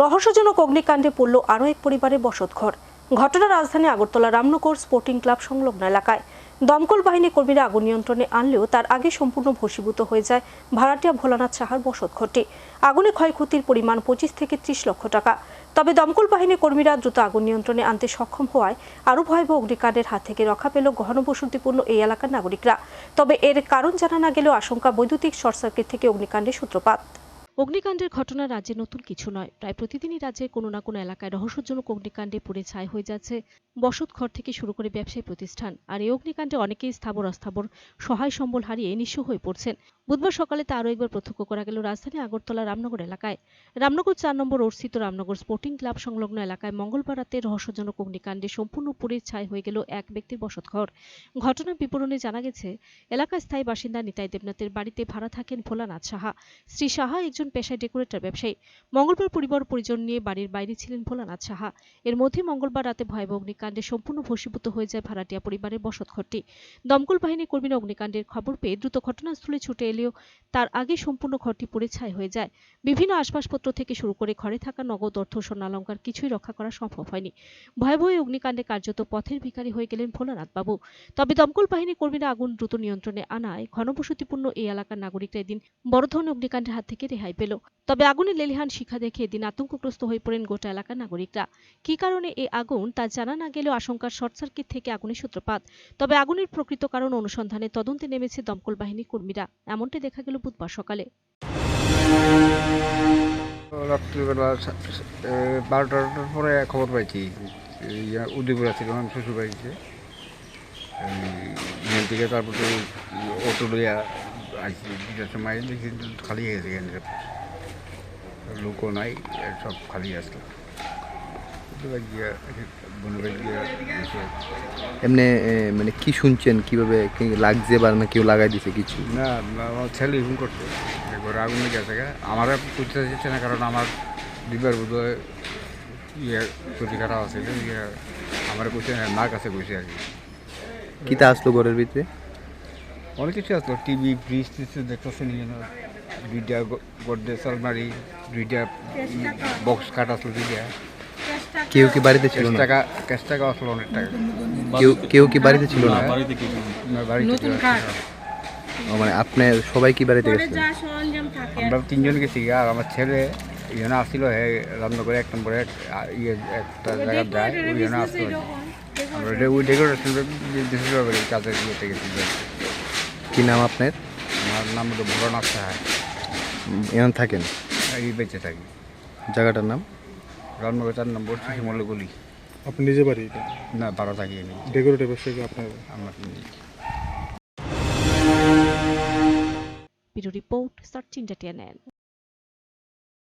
রহস্যজনক অগ্নিকাণ্ডে পড়ল আরও এক পরিবারের বসতঘর। ঘটনা রাজধানী আগরতলা রামনগর স্পোর্টিং ক্লাব সংলগ্ন এলাকায়। দমকল বাহিনী কর্মীরা আগুন নিয়ন্ত্রণে আনলেও তার আগে সম্পূর্ণ ভসীভূত হয়ে যায় ভাড়াটিয়া ভোলানাথ সাহার বসতঘরটি। আগুনে ক্ষয়ক্ষতির পরিমাণ পঁচিশ থেকে ত্রিশ লক্ষ টাকা। তবে দমকল বাহিনী কর্মীরা দ্রুত আগুন নিয়ন্ত্রণে আনতে সক্ষম হওয়ায় আরও ভয়াবহ অগ্নিকাণ্ডের হাত থেকে রক্ষা পেল ঘনবসতিপূর্ণ এই এলাকার নাগরিকরা। তবে এর কারণ জানা না গেলেও আশঙ্কা বৈদ্যুতিক শর্ট সার্কিট থেকে অগ্নিকাণ্ডের সূত্রপাত। অগ্নিকাণ্ডের ঘটনা রাজ্যে নতুন কিছু নয়। প্রায় প্রতিদিনই রাজ্যের কোনো না কোনো এলাকায় রহস্যজনক অগ্নিকাণ্ডে পুড়ে ছাই হয়ে যাচ্ছে বসত ঘর থেকে শুরু করে ব্যবসায়ী প্রতিষ্ঠান। আর এই অগ্নিকাণ্ডে অনেকেই স্থাবর অস্থাবর সহায় সম্বল হারিয়ে নিঃস্ব হয়ে পড়ছেন। বুধবার সকালে তা আরও একবার প্রত্যক্ষ করা গেল রাজধানী আগরতলা রামনগর এলাকায়। রামনগর চার নম্বর ওরস্থিত রামনগর স্পোর্টিং ক্লাব সংলগ্ন এলাকায় মঙ্গলবার রাতে রহস্যজনক অগ্নিকাণ্ডে সম্পূর্ণ পুড়ে ছাই হয়ে গেল এক ব্যক্তির বসতঘর ঘটনার বিবরণে জানা গেছে, এলাকার স্থায়ী বাসিন্দা নিতাই দেবনাথের বাড়িতে ভাড়া থাকেন ভোলানাথ সাহা। শ্রী সাহা একজন পেশায় ডেকোরেটর ব্যবসায়ী। মঙ্গলবার পরিবার পরিজন নিয়ে বাড়ির বাইরে ছিলেন ভোলানাথ সাহা। এর মধ্যে মঙ্গলবার রাতে ভয়াবহ অগ্নিকাণ্ডে সম্পূর্ণ ভস্মীভূত হয়ে যায় ভাড়াটিয়া পরিবারের বসতঘরটি দমকল বাহিনী কর্মীরা অগ্নিকাণ্ডের খবর পেয়ে দ্রুত ঘটনাস্থলে ছুটে এলেও তার আগে সম্পূর্ণ ঘরটি পুড়ে ছাই হয়ে যায়। বিভিন্ন আসবাবপত্র থেকে শুরু করে ঘরে থাকা নগদ অর্থ স্বর্ণালঙ্কার কিছুই রক্ষা করা সম্ভব হয়নি। ভয়াবহ অগ্নিকাণ্ডে কার্যত পথের ভিখারি হয়ে গেলেন ভোলানাথ বাবু তবে দমকল বাহিনী কর্মীরা আগুন দ্রুত নিয়ন্ত্রণে আনায় ঘনবসতিপূর্ণ এই এলাকার নাগরিকরা এদিন বড় ধরনের অগ্নিকাণ্ডের হাত থেকে রেহাই পেল। তবে আগুনের লেলিহান শিখা দেখে এদিন আতঙ্কগ্রস্ত হয়ে পড়েন গোটা এলাকার নাগরিকরা। কী কারণে এই আগুন তা জানা না গেলেও আশঙ্কার শর্ট সার্কিট থেকে আগুনের সূত্রপাত। তবে আগুনের প্রকৃত কারণ অনুসন্ধানে তদন্তে নেমেছে দমকল বাহিনী কর্মীরা। এমনটি দেখা গেল বুধবার সকালে। রাত্রিবেলা বারোটার পরে খবর পাইছি। উদয়পুর ছিল আমি শ্বশুর বাড়িতে এখান অটো লইয়া আসছি দুটার সময় দেখি খালি হয়ে গেছে এখানে লোকও নাই সব খালি আসলো বসে আছি। এমনি মানে কি শুনছেন কীভাবে লাগছে বা না কেউ লাগাই দিছে কিছু না আমার ছেলে ফোন করছে একবার আগুন লেগে গেছে। আমার করতে যাচ্ছে না কারণ আমার দুবার বোধ হয় ইয়ে খারাপ আছে ইয়ে আমার কইছে না কাছে কইছে আর কি কিতা আসলো ঘরের ভিতরে অনেক কিছু আসলো টিভি ফ্রিজ টিজ দেখতেছে নিয়ে না দুইটা গডরেজ আলমারি দুইটা বক্স কাট আসলো দুইটা কেউ কি বাড়িতে ছিল না? টাকা ক্যাশ টাকা আসলো অনেক টাকা। কেউ কেউ কি বাড়িতে ছিল না? না, বাড়িতে কেউ আসলো না। ও, মানে আপনি সবাই কি বাড়িতে গেছেন আমরা তিনজন গেছি আর আমার ছেলে ইয়ে আসছিল হে রান্না করে এক নম্বরে এক ইয়ে একটা জায়গা যায় ওই জন্য আসলো আমরা ওই ডেকোরেশন কাজের ইয়েতে গেছি। কি নাম আপনার? আমার নাম হলো ভোলানাথ সাহা। এখানে থাকেন? এই বেঁচে থাকি। জায়গাটার নাম? চার নম্বর শিমলে আপনি নিজে বাড়ি? না বারো থাকি আমি। ডেকোরেটিভ ব্যবসায়ী আপনার? আমার রিপোর্ট সার্চ ইন্ডিয়া